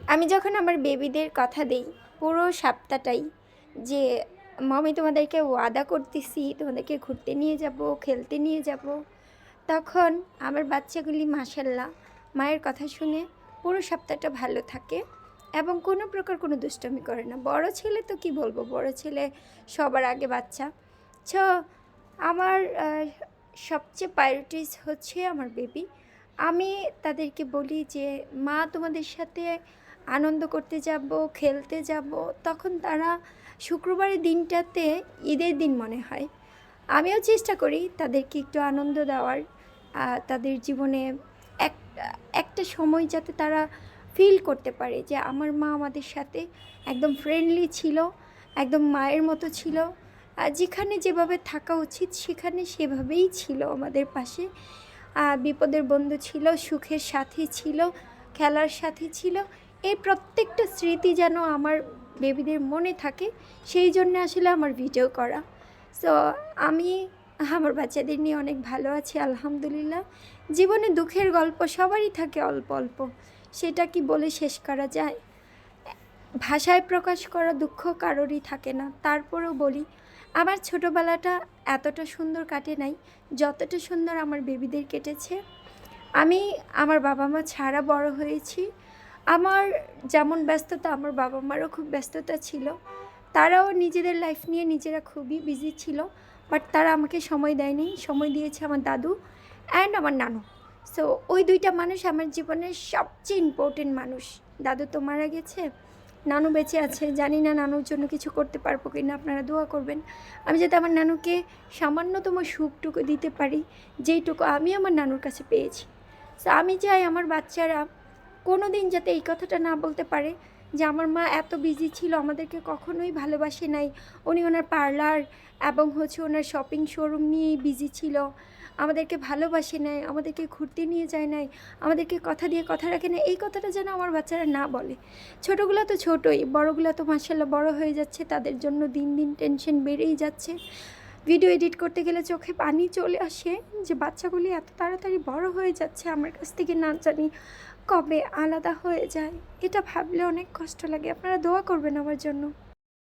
আমি যখন আমার বেবিদের কথা দেই পুরো সপ্তাহটাই যে, মামি, তোমাদেরকে ওয়াদা করতেছি, তোমাদেরকে ঘুরতে নিয়ে যাব, খেলতে নিয়ে যাব। তখন আমার বাচ্চাগুলি মাসাল্লাহ মায়ের কথা শুনে পুরো সপ্তাহটা ভালো থাকে এবং কোনো প্রকার কোনো দুষ্টমি করে না। বড় ছেলে তো কি বলব? বড় ছেলে সবার আগে বাচ্চা। ছ, আমার সবচেয়ে প্রায়োরিটিস হচ্ছে আমার বেবি। আমি তাদেরকে বলি যে, মা, তোমাদের সাথে আনন্দ করতে যাব, খেলতে যাব। তখন তারা শুক্রবারের দিনটাতে ঈদের দিন মনে হয়। আমিও চেষ্টা করি তাদেরকে একটু আনন্দ দেওয়ার। তাদের জীবনে এক, একটা সময় যাতে তারা ফিল করতে পারে যে, আমার মা আমাদের সাথে একদম ফ্রেন্ডলি ছিল, একদম মায়ের মতো ছিল। আর যেখানে যেভাবে থাকা উচিত, সেখানে সেভাবেই ছিল আমাদের পাশে। বিপদের বন্ধু ছিল, সুখের সাথী ছিল, খেলার সাথী ছিল। এই প্রত্যেকটা স্মৃতি যেন আমার বেবিদের মনে থাকে, সেই জন্য আসলে আমার ভিডিও করা। সো আমি, আমার বাচ্চাদের নিয়ে অনেক ভালো আছি, আলহামদুলিল্লাহ। জীবনে দুঃখের গল্প সবারই থাকে অল্প অল্প, সেটা কি বলে শেষ করা যায়? ভাষায় প্রকাশ করা দুঃখ কারোরই থাকে না, তারপরেও বলি আমার ছোটোবেলাটা এতটা সুন্দর কাটে নাই, যতটা সুন্দর আমার বেবিদের কেটেছে। আমি আমার বাবা মা ছাড়া বড় হয়েছি। আমার যেমন ব্যস্ততা, আমার বাবা মারও খুব ব্যস্ততা ছিল। তারাও নিজেদের লাইফ নিয়ে নিজেরা খুবই বিজি ছিল। বাট তারা আমাকে সময় দেয়নি, সময় দিয়েছে আমার দাদু অ্যান্ড আমার নানু। সো ওই দুইটা মানুষ আমার জীবনের সবচেয়ে ইম্পর্টেন্ট মানুষ। দাদু তো মারা গেছে। নানু বেঁচে আছে, জানি না নানুর জন্য কিছু করতে পারব কি না আপনারা দোয়া করবেন। আমি যাতে আমার নানুকে সামান্যতম সুখটুকু দিতে পারি, যেইটুকু আমি আমার নানুর কাছে পেয়েছি। তো আমি চাই আমার বাচ্চারা কোনো দিন যাতে এই কথাটা না বলতে পারে, যে আমার মা এত বিজি ছিল, আমাদেরকে কখনোই ভালোবাসে নাই। উনি ওনার পার্লার এবং হচ্ছে ওনার শপিং শোরুম নিয়েই বিজি ছিল। আমাদেরকে ভালোবাসে নাই, আমাদেরকে ঘুরতে নিয়ে যায় নাই, আমাদেরকে কথা দিয়ে কথা রাখে না এই কথাটা যেন আমার বাচ্চারা না বলে। ছোটোগুলো তো ছোটোই, বড়গুলো তো মার্শাল্লাহ বড় হয়ে যাচ্ছে, তাদের জন্য দিন দিন টেনশন বেড়েই যাচ্ছে। ভিডিও এডিট করতে গেলে চোখে পানি চলে আসে যে বাচ্চাগুলি এত তাড়াতাড়ি বড় হয়ে যাচ্ছে, আমার কাছ থেকে না জানি কবে আলাদা হয়ে যায়। এটা ভাবলে অনেক কষ্ট লাগে, আপনারা দোয়া করবেন আমার জন্য।